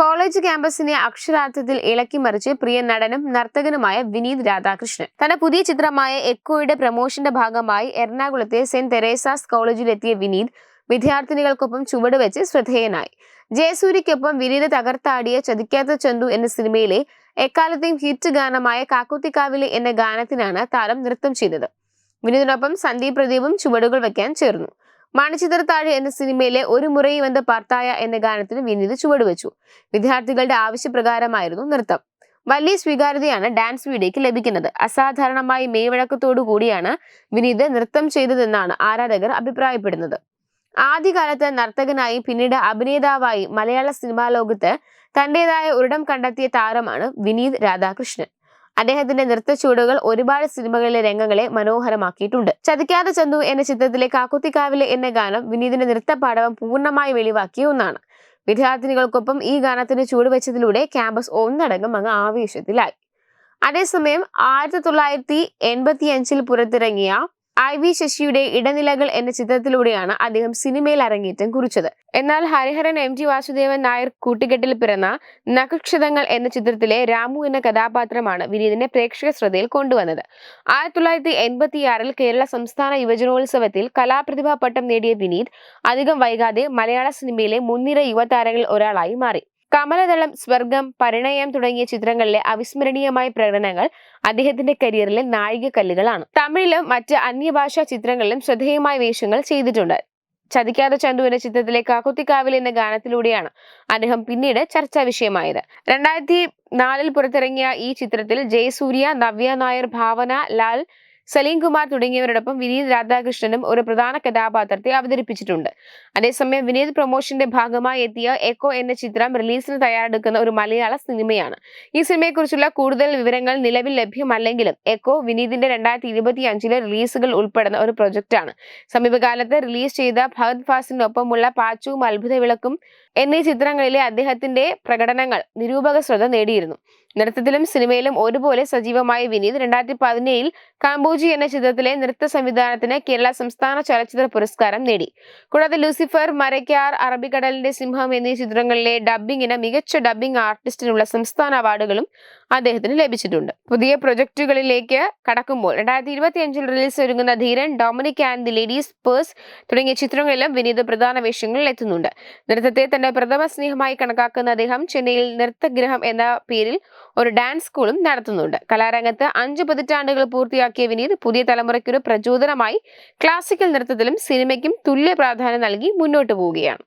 College ക്യാമ്പസിനെ അക്ഷരാർത്ഥത്തിൽ ഇളക്കിമറിച്ച് പ്രിയ നടനും നർത്തകനുമായ വിനീത് രാധാകൃഷ്ണൻ. തന്റെ പുതിയ ചിത്രമായ എക്കോയുടെ പ്രമോഷന്റെ ഭാഗമായി എറണാകുളത്തെ സെന്റ് തെരേസാസ് കോളേജിലെത്തിയ വിനീത് വിദ്യാർത്ഥിനികൾക്കൊപ്പം ചുവടുവെച്ച് ശ്രദ്ധേയനായി. ജയസൂര്യക്കൊപ്പം വിനീത് തകർത്താടിയ ചതിക്കാത്ത ചന്തു എന്ന സിനിമയിലെ എക്കാലത്തെയും ഹിറ്റ് ഗാനമായ കാക്കുത്തിക്കാവിലെ എന്ന ഗാനത്തിനാണ് താരം നൃത്തം ചെയ്തത്. വിനീതിനൊപ്പം സന്ദീപ് പ്രദീപും ചുവടുകൾ വയ്ക്കാൻ ചേർന്നു. മണിച്ചിത്രത്താഴ് എന്ന സിനിമയിലെ ഒരു മുറയും എന്ത് പാർത്തായ എന്ന ഗാനത്തിന് വിനീത് ചുവടുവെച്ചു. വിദ്യാർത്ഥികളുടെ ആവശ്യപ്രകാരമായിരുന്നു നൃത്തം. വലിയ സ്വീകാര്യതയാണ് ഡാൻസ് വീഡിയോയ്ക്ക് ലഭിക്കുന്നത്. അസാധാരണമായി മെയ്വഴക്കത്തോടു കൂടിയാണ് വിനീത് നൃത്തം ചെയ്തതെന്നാണ് ആരാധകർ അഭിപ്രായപ്പെടുന്നത്. ആദ്യകാലത്ത് നർത്തകനായി പിന്നീട് അഭിനേതാവായി മലയാള സിനിമാ ലോകത്ത് തന്റേതായ ഒരിടം കണ്ടെത്തിയ താരമാണ് വിനീത് രാധാകൃഷ്ണൻ. അദ്ദേഹത്തിന്റെ നൃത്ത ചുവടുകൾ ഒരുപാട് സിനിമകളിലെ രംഗങ്ങളെ മനോഹരമാക്കിയിട്ടുണ്ട്. ചതിക്കാതെ ചന്തു എന്ന ചിത്രത്തിലെ കാക്കുത്തിക്കാവിലെ എന്ന ഗാനം വിനീതിന്റെ നൃത്ത പാഠവം പൂർണമായി വെളിവാക്കിയ ഒന്നാണ്. വിദ്യാർത്ഥിനികൾക്കൊപ്പം ഈ ഗാനത്തിന് ചുവടുവെച്ചതിലൂടെ ക്യാമ്പസ് ഒന്നടങ്കം അങ്ങ് ആവേശത്തിലായി. അതേസമയം ആയിരത്തി തൊള്ളായിരത്തി എൺപത്തി അഞ്ചിൽ പുറത്തിറങ്ങിയ ഐ വി ശശിയുടെ ഇടനിലകൾ എന്ന ചിത്രത്തിലൂടെയാണ് അദ്ദേഹം സിനിമയിൽ അരങ്ങേറ്റം കുറിച്ചത്. എന്നാൽ ഹരിഹരൻ എം ജി വാസുദേവൻ നായർ കൂട്ടുകെട്ടിൽ പിറന്ന നക്ഷതങ്ങൾ എന്ന ചിത്രത്തിലെ രാമു എന്ന കഥാപാത്രമാണ് വിനീതിനെ പ്രേക്ഷക ശ്രദ്ധയിൽ കൊണ്ടുവന്നത്. ആയിരത്തി തൊള്ളായിരത്തി എൺപത്തിയാറിൽ കേരള സംസ്ഥാന യുവജനോത്സവത്തിൽ കലാപ്രതിഭാ പട്ടം നേടിയ വിനീത് അധികം വൈകാതെ മലയാള സിനിമയിലെ മുൻനിര യുവതാരങ്ങളിൽ ഒരാളായി മാറി. കമലദളം സ്വർഗം പരിണയം തുടങ്ങിയ ചിത്രങ്ങളിലെ അവിസ്മരണീയമായ പ്രകടനങ്ങൾ അദ്ദേഹത്തിന്റെ കരിയറിലെ നാഴികക്കല്ലുകളാണ് തമിഴിലും മറ്റ് അന്യഭാഷാ ചിത്രങ്ങളിലും ശ്രദ്ധേയമായ വേഷങ്ങൾ ചെയ്തിട്ടുണ്ട്. ചതിക്കാതെ ചന്തു എന്ന ചിത്രത്തിലെ കാക്കുത്തിക്കാവിൽ എന്ന ഗാനത്തിലൂടെയാണ് അദ്ദേഹം പിന്നീട് ചർച്ചാ വിഷയമായത്. രണ്ടായിരത്തി നാലിൽ പുറത്തിറങ്ങിയ ഈ ചിത്രത്തിൽ ജയസൂര്യ നവ്യ നായർ ഭാവന ലാൽ സലീം കുമാർ തുടങ്ങിയവരോടൊപ്പം വിനീത് രാധാകൃഷ്ണനും ഒരു പ്രധാന കഥാപാത്രത്തെ അവതരിപ്പിച്ചിട്ടുണ്ട്. അതേസമയം വിനീത് പ്രൊമോഷന്റെ ഭാഗമായി എത്തിയ എക്കോ എന്ന ചിത്രം റിലീസിന് തയ്യാറെടുക്കുന്ന ഒരു മലയാള സിനിമയാണ്. ഈ സിനിമയെക്കുറിച്ചുള്ള കൂടുതൽ വിവരങ്ങൾ നിലവിൽ ലഭ്യമല്ലെങ്കിലും എക്കോ വിനീതിന്റെ രണ്ടായിരത്തി ഇരുപത്തി അഞ്ചിലെ റിലീസുകൾ ഉൾപ്പെടുന്ന ഒരു പ്രൊജക്റ്റാണ്. സമീപകാലത്ത് റിലീസ് ചെയ്ത ഭഗത് ഫാസിനൊപ്പമുള്ള പാച്ചുവും അത്ഭുത വിളക്കും എന്നീ ചിത്രങ്ങളിലെ അദ്ദേഹത്തിന്റെ പ്രകടനങ്ങൾ നിരൂപക ശ്രദ്ധ നേടിയിരുന്നു. നൃത്തത്തിലും സിനിമയിലും ഒരുപോലെ സജീവമായ വിനീത് രണ്ടായിരത്തി പതിനേഴിൽ കാമ്പോജി എന്ന ചിത്രത്തിലെ നൃത്ത സംവിധാനത്തിന് കേരള സംസ്ഥാന ചലച്ചിത്ര പുരസ്കാരം നേടി. കൂടാതെ ലൂസിഫർ മരയ്ക്കാർ അറബിക്കടലിന്റെ സിംഹം എന്നീ ചിത്രങ്ങളിലെ ഡബ്ബിങ്ങിന് മികച്ച ഡബ്ബിംഗ് ആർട്ടിസ്റ്റിനുള്ള സംസ്ഥാന അവാർഡുകളും അദ്ദേഹത്തിന് ലഭിച്ചിട്ടുണ്ട്. പുതിയ പ്രൊജക്ടുകളിലേക്ക് കടക്കുമ്പോൾ രണ്ടായിരത്തി ഇരുപത്തി അഞ്ചിൽ റിലീസ് ഒരുങ്ങുന്ന Dheeran Dominic and the ladies purse തുടങ്ങിയ ചിത്രങ്ങളിലും വിനീത് പ്രധാന വേഷങ്ങളിൽ എത്തുന്നുണ്ട്. നൃത്തത്തെ തന്റെ പ്രഥമ സ്നേഹമായി കണക്കാക്കുന്ന അദ്ദേഹം ചെന്നൈയിൽ നൃത്തഗ്രഹം എന്ന പേരിൽ ഒരു ഡാൻസ് സ്കൂളും നടത്തുന്നുണ്ട്. കലാരംഗത്ത് അഞ്ച് പതിറ്റാണ്ടുകൾ പൂർത്തിയാക്കിയ വിനീത് പുതിയ തലമുറയ്ക്കൊരു പ്രചോദനമായി ക്ലാസിക്കൽ നൃത്തത്തിലും സിനിമയ്ക്കും തുല്യ പ്രാധാന്യം നൽകി മുന്നോട്ട് പോവുകയാണ്.